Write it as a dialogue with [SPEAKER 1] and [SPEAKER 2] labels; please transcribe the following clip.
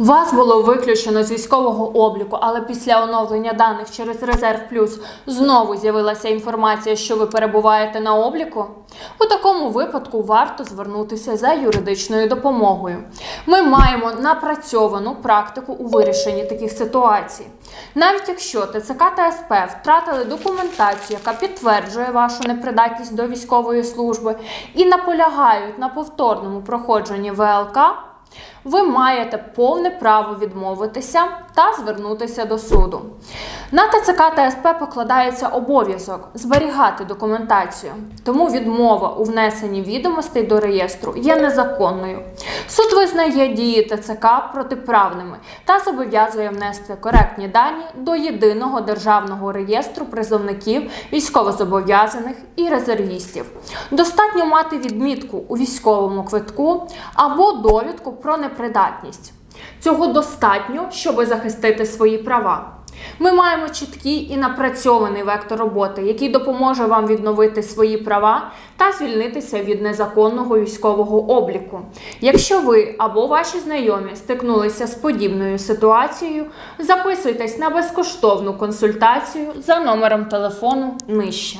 [SPEAKER 1] Вас було виключено з військового обліку, але після оновлення даних через Резерв Плюс знову з'явилася інформація, що ви перебуваєте на обліку. У такому випадку варто звернутися за юридичною допомогою. Ми маємо напрацьовану практику у вирішенні таких ситуацій. Навіть якщо ТЦК та СП втратили документацію, яка підтверджує вашу непридатність до військової служби, і наполягають на повторному проходженні ВЛК. Ви маєте повне право відмовитися та звернутися до суду. На ТЦК та СП покладається обов'язок зберігати документацію, тому відмова у внесенні відомостей до реєстру є незаконною. Суд визнає дії ТЦК протиправними та зобов'язує внести коректні дані до єдиного державного реєстру призовників, військовозобов'язаних і резервістів. Достатньо мати відмітку у військовому квитку або довідку про непридатність. Цього достатньо, щоб захистити свої права. Ми маємо чіткий і напрацьований вектор роботи, який допоможе вам відновити свої права та звільнитися від незаконного військового обліку. Якщо ви або ваші знайомі стикнулися з подібною ситуацією, записуйтесь на безкоштовну консультацію за номером телефону нижче.